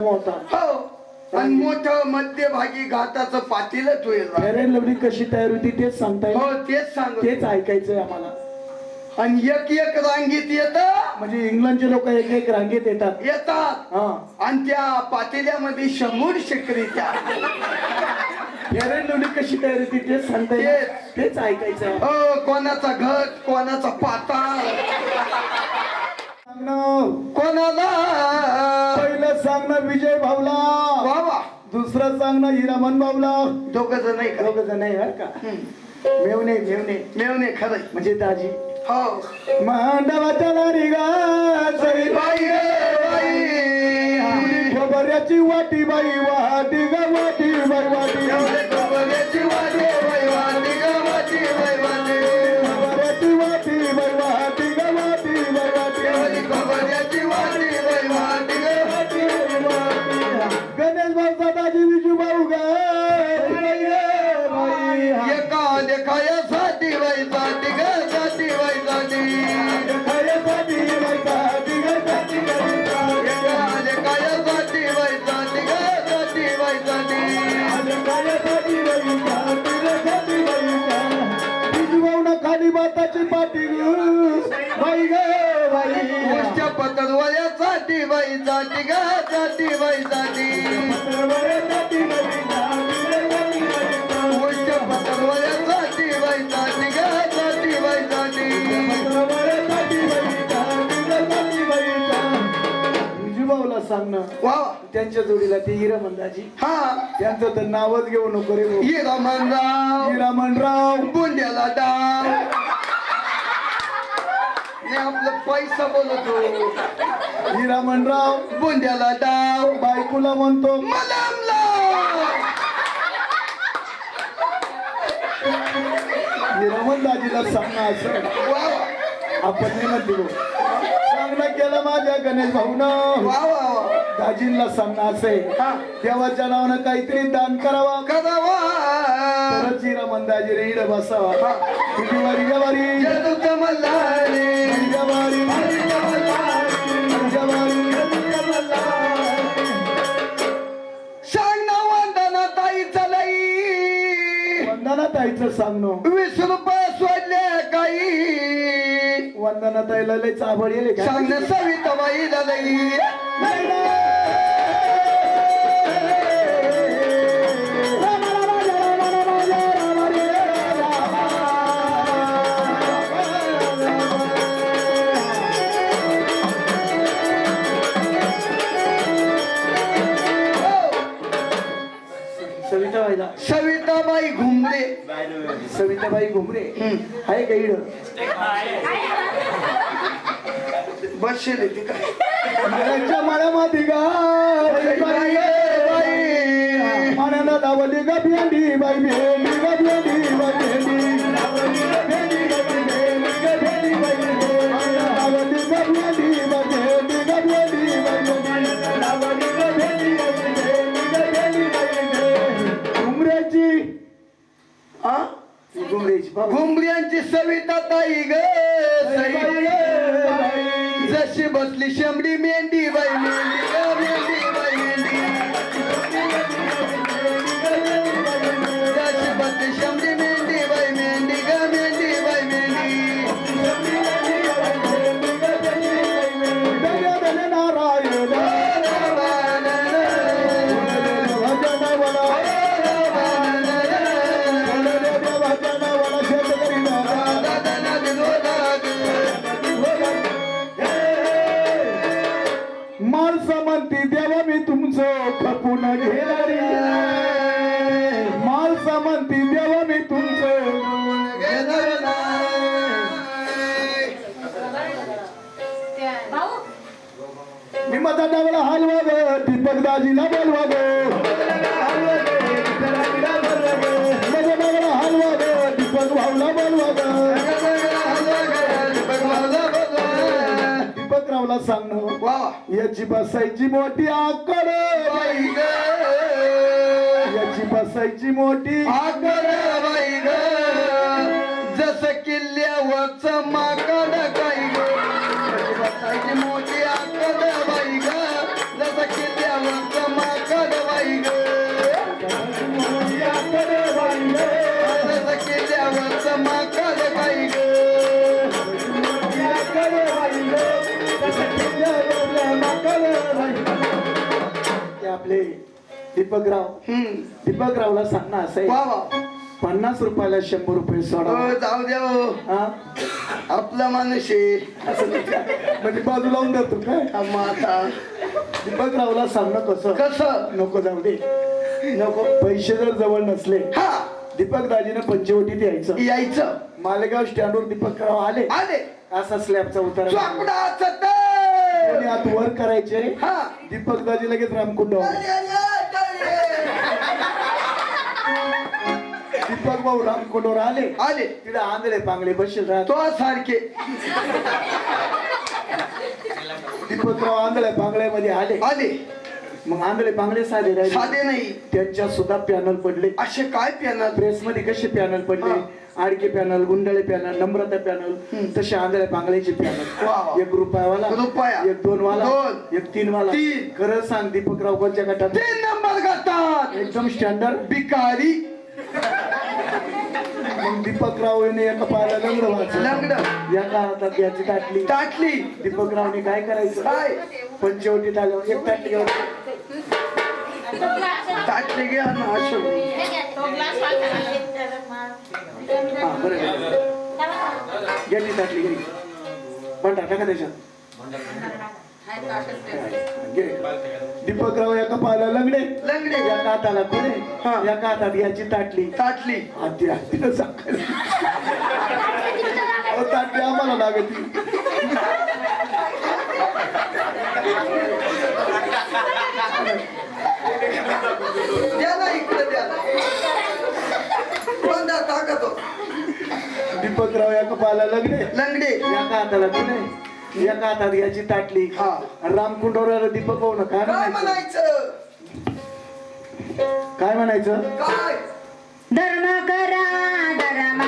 हो. आणि मोठं मध्यभागी घाटाचं पातीलच होईल अँड लवली कशी तयार होती तेच सांगताय हो तेच सांग तेच ऐकायचंय आम्हाला. आणि एक एक रांगीत येत. म्हणजे इंग्लंडचे लोक एक एक रांगेत येतात. येतात. हा. आणि त्या पातेल्यामध्ये शंभर शेकडी त्या. अँड लवली कशी तयार होती तेच सांगताय तेच. तेच ऐकायचंय. हो कोणाचा घट कोणाचा पाताळ. कोणाला पहिलं सांग ना विजय भाऊला. वा वा. दुसरं सांग ना हिरामन भाऊला. दोघ जण नाही दोघ जण बरं का. मेवणे मेवणे. मेवणे खरंय. म्हणजे दाजी. हो. मांडवाच्या लारी गा सई बाई खबऱ्याची वाटी बाई वाटी ग वाटी बाई वाटी. बाई ग बाई. गोष्ट पतरवल्यासाठी बाई साठी ग साठी बाई गोष्टसाठी ग बाई साठी विजूभाऊला सांग ना वा. त्यांच्या जोडीला ते हिरामंदाजी हा. त्यांचं तर नावच घेऊ नको रे भाऊ. ही रमणराव हिरामनराव बुंड्याला डाव. मी आपलं पैसा बोलतो. डाव बायकोला म्हणतो मलमला दाजीला सांग ना असं आपण नाही म्हणते भाऊ. सांगणं केलं माझ्या गणेश वा वा दाजींना सांगणं असे. देवाच्या नावानं काहीतरी दान करावा. करावा. तरच हिरामन दाजी रे इडं बसावा हा. तुझी वारी गवारी जदूचं मल्हारी गवारी सांग ना वंदना ताई चलाई वंदना ताईचं सांगणं वीस रुपये सोडले काही वंदना ताईला लय चाबड येले का सांग ना सविताबाई लई सविताबाई घुमरे. आहे का इड? बसले ती काय? घराच्या माळ्यामध्ये गा बाई, बाई. माण्यानं लावली गा भेंडी बाई भेंडी गा भेंडी बाई भेंडी घुमऱ्याची सविता ताई ग जशी बसली शंभरी मेंढी बाई मेंढी. माणसं म्हणती देवा मी तुमचं खपून घेणारी. माणसं म्हणती देवा मी तुमचं मी मता डावला हलवा ग दीपक दाजीला बोलवा ग सांगणं? वा. याची बसायची मोठी आकड. याची बसायची मोठी ग जसं किल्ल्यावरच माकड आपले दीपकराव. दीपकरावला सांग ना असं वा आहे, वा पन्नास रुपयाला शंभर रुपये सोडा. हो, जाऊ द्या हो. हा? आपला माणूस आहे. असं नाही का? म्हणजे बाजू लावून जातो काय हा, मग आता. दीपकरावला सांगणं कसं? कसं? नको जाऊ दे. नको. पैसे जर जवळ नसले हा. दीपक दाजीनं पंचवटीत यायचं. यायचं. मालेगाव स्टँडवर दीपकराव आले. आले. असा स्लॅबचा उतार चोपडाचं कोणी तर. आत वर करायचे? हा. दीपक दाजी लगेच रामकुंड दीपक भाऊ रामकुंडवर आले. आले. तिथे आंधळे पांगळे बसेल राहत. तो सारखे. दीपकराव आंधळे पांगळ्यामध्ये आले. आले. मग आंधळे पांगळे साधे राहिले. साधे नाही. त्यांच्या सुद्धा पॅनल पडले. असे काय पेणार प्रेस मध्ये कसे पॅनल पडले? Adke panel Gundale panel Namrata panel तसे आंधळे पांगळ्याचे पॅनल. एक रुपयावाला रुपया. एक दोन वाला दोन. एक तीन वाला तीन. खरं सांग दीपकराव कोणत्या गटात? तीन नंबर करतात एकदम स्टँडर्ड मग दीपकराव याने एका पायाला लंगड वाचलं. लंगड. एका हातात याची ताटली. ताटली. दीपकरावने काय करायचं? काय? पंचवटीत आल्यावर एक ताटली ताटली घ्या ना वाढला. हा बरं. घ्या ती ताटली घे बंडा टाका त्याच्यात घे. दीपकराव एका पायाला लंगडे लंगडे एका हाताला खुले हा. एका हातात याची ताटली ताटली हाती हातीनं साखर अहो, ताटली आम्हाला लागती द्या ना इकडे द्या ना. कोणता टाकतो दीपकराव एका पायाला लंगडे. लंगडे. एका हाताला खुले एका हातात याची ताटली. हा. रामकुंडवर दीपक भाऊ ना काय काय म्हणायचं? म्हणायचं? काय म्हणायचं? काय? धर्म करा धर्म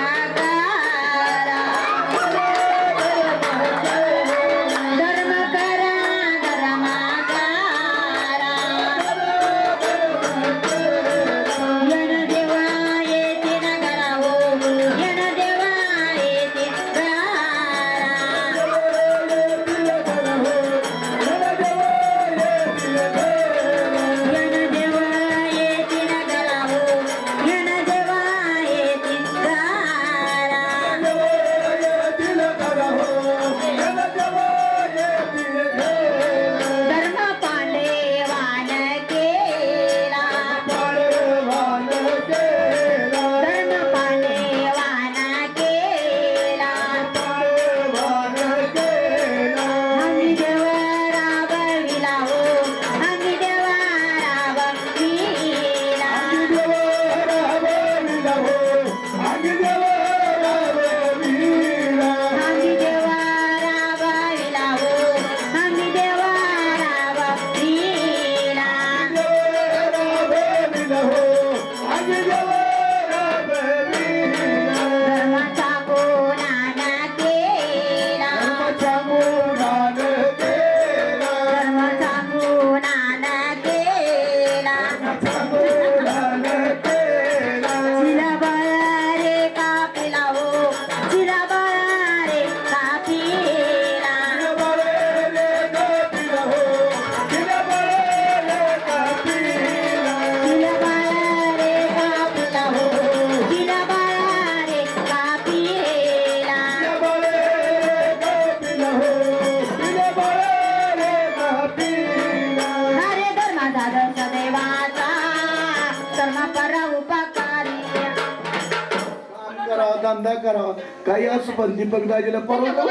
पण दीपक दाजीला परवडलं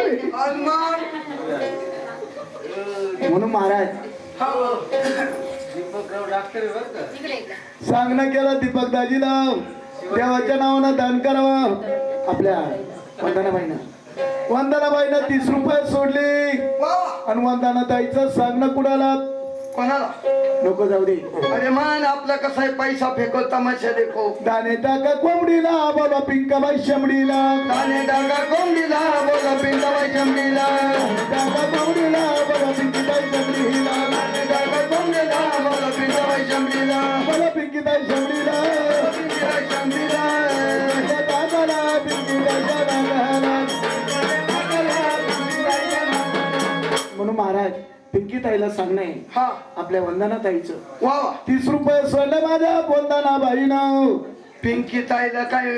म्हणून महाराज. सांगणं केलं दीपक दाजीला. देवाच्या नावानं दान करावं. आपल्या वंदनाबाईनं. वंदनाबाईनं तीस रुपये सोडले. वा. आणि वंदना ताईचं सांगणं कुणाला. कोणाला? नको जाऊ दे. अरे मान आपला कसा आहे? पैसा फेको तमाशा देखो. दाने टाका कोंबडीला बोला पिंकाबाई शमडीला. दाने डागा कोंबडीला बोला पिंडाबाई जमडीला टाका कोंबडीला बोला पिंकीबाई शमडीला. दाने डागा कोंबडीला बोला पिंडाबाई जमडीला बोला पिंकीबाई शमडीला. टाकाला नागाला. म्हणून महाराज पिंकी ताईला सांगणे हा. आपल्या वंदना ताईचं वा वा. तीस रुपये सोडले माझ्या वंदना बाई नाव. पिंकी ताईला काय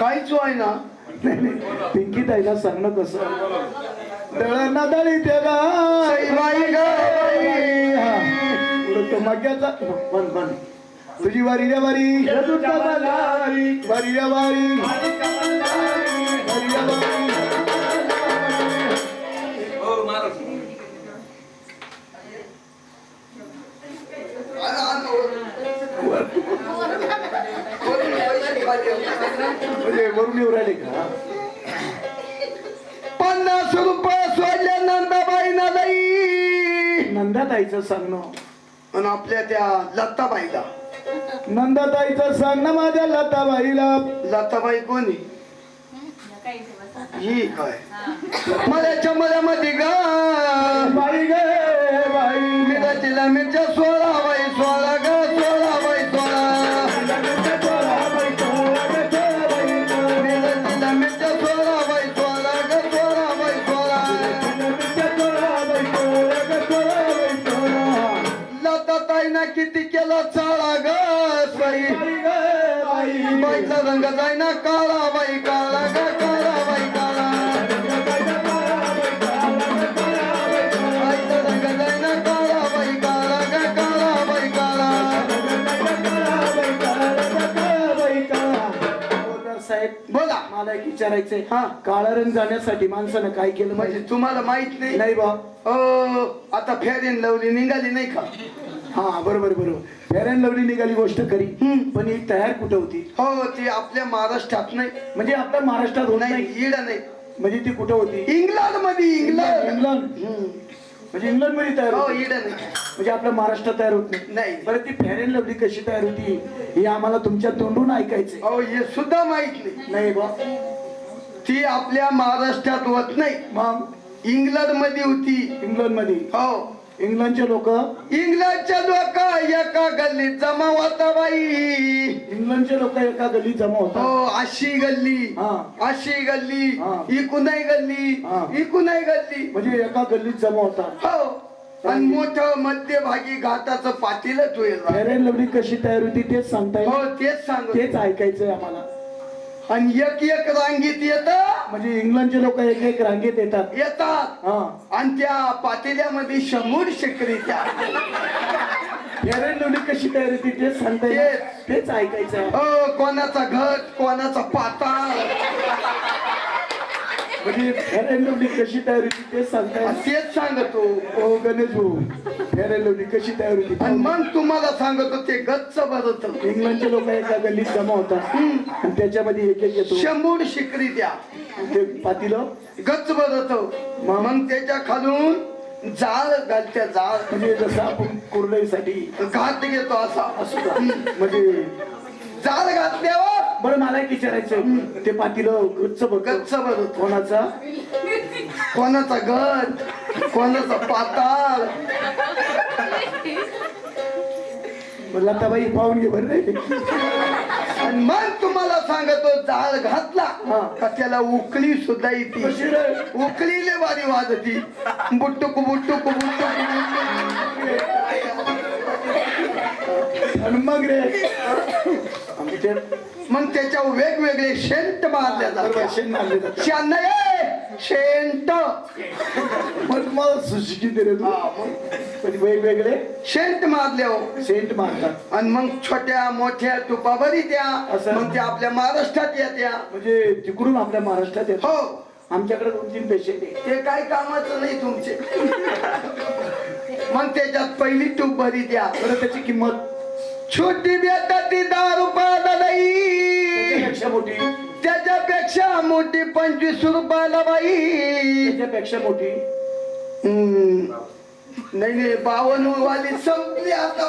काहीच आहे ना नाही नाही. पिंकी ताईला सांगणं कसं? दळण दळी ते सई बाई ग. बाई. तो मग्याचा बन तुझी वारी रे वारी. वारी रे वारी. म्हणजे वरून येऊ राहिले का? पन्नास रुपये सोडले नंदाबाई ना बाई. नंदाताईचं सांगणं. आणि आपल्या त्या लताबाईला. नंदाताईचं सांगणं माझ्या लताबाईला. लताबाई कोणी? ही काय? मल्याच्या मल्यामध्ये ग. बाई गे बाई. मिरचीला मिरच्या सोळा बाई सोळा ग. मला एक विचारायचंय हा. काळा रंग जाण्यासाठी माणसानं काय केलं म्हणजे तुम्हाला माहीत नाही? नाही बा. आता फेरीन लावली निघाली नाही का? हा बरोबर बरोबर. अँड लवली निघाली गोष्ट खरी. हम्म. पण ही तयार कुठं होती? हो ती आपल्या महाराष्ट्रात नाही. म्हणजे आपल्या महाराष्ट्रात होत नाही नाही. म्हणजे ती कुठं होती? इंग्लंडमध्ये इंग्लंड. इंग्लंड. हम्म. म्हणजे इंग्लंडमध्ये तयार हो होती. म्हणजे आपल्या महाराष्ट्रात तयार होत नाही. नाही. बरं ती फेअर अँड लवली कशी तयार होती हे आम्हाला तुमच्या तोंडून ऐकायचंय. अहो हे सुद्धा माहीत नाही. नाही बा. ती आपल्या महाराष्ट्रात होत नाही. मग? इंग्लंडमध्ये होती. इंग्लंडमध्ये हो. इंग्लंडचे लोक? इंग्लंडच्या लोक एका गल्लीत जमा होता बाई. इंग्लंडचे लोक एका गल्लीत जमा हो होतात अशी गल्ली. हा. अशी गल्ली. हा. गल्ली. हा. इकुनाई गल्ली. म्हणजे एका गल्लीत जमा होतात हो. आणि मोठं मध्यभागी घाटाचं पाटीलच होईल. फेअर अँड लवली कशी तयार होती तेच सांगता हो तेच सांग. तेच ऐकायचंय आम्हाला. आणि एक एक रांगीत येत. म्हणजे इंग्लंडचे लोक एक एक रांगेत येतात. येतात. हा. आणि त्या पातेल्यामध्ये शंभर शेकडी त्या. लवली कशी तयार होती? तेच सांगता येईल तेच. तेच ऐकायचं हो कोणाचा घट कोणाचा पाताळ. म्हणजे लवली कशी तयार होती तेच सांगता येईल तेच सांगतो. हो गणेश भाऊ. लवली कशी तयार आणि होती मग तुम्हाला सांगतो ते गच्च भरत इंग्लंडचे लोक एका गल्लीत जमा होतात आणि त्याच्यामध्ये एक एक येतो. शंभर शिकरी द्या. ते पातीलं. गच्च भरत मग? त्याच्या खालून जाळ घालत्या जाळ. म्हणजे जसं आपण कुर्डईसाठी घात घेतो असा. असं. का? म्हणजे जाळ घातल्यावर बरं मला एक विचारायचं ते पातीलं गच्च बघ. गच्च भरत कोणाचा? कोणाचा गट कोणाचा पाताळ? लताबाई पाहून घे बरं आणि मग तुम्हाला सांगतो जाळ घातला. का त्याला उकळी सुद्धा येते? उकळीले बारी वाजती. बुट्टुक बुट्टुक बुट्टुक आणि मग रे? मग त्याच्यावर वेगवेगळे शेंट मारल्या बरोबर जातात. शेण मारले जातात. शेण शेंट. मग तुम्हाला तू पण वेगवेगळे? शेंट मारल्यावर सेंट मारतात आणि मग छोट्या मोठ्या तुपा बरी त्या असं? मग त्या आपल्या महाराष्ट्रात येत्या म्हणजे तिकडून आपल्या महाराष्ट्रात येतो? हो. आमच्याकडे दोन तीन पेशंट आहे ते काय कामाचं नाही तुमचे. मग त्याच्यात पहिली टूप भरी द्या. बरं त्याची किंमत? छोटी बेटा ती दहा मोठी पंचवीस रुपयाला बाई. त्याच्यापेक्षा मोठी. नाही नाही बावन्न वाली संपली आता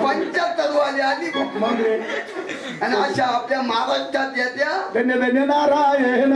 पंच्याहत्तर वाली आली. मग रे. आणि अशा आपल्या महाराष्ट्रात येत्या. धन्य धन्य नारायण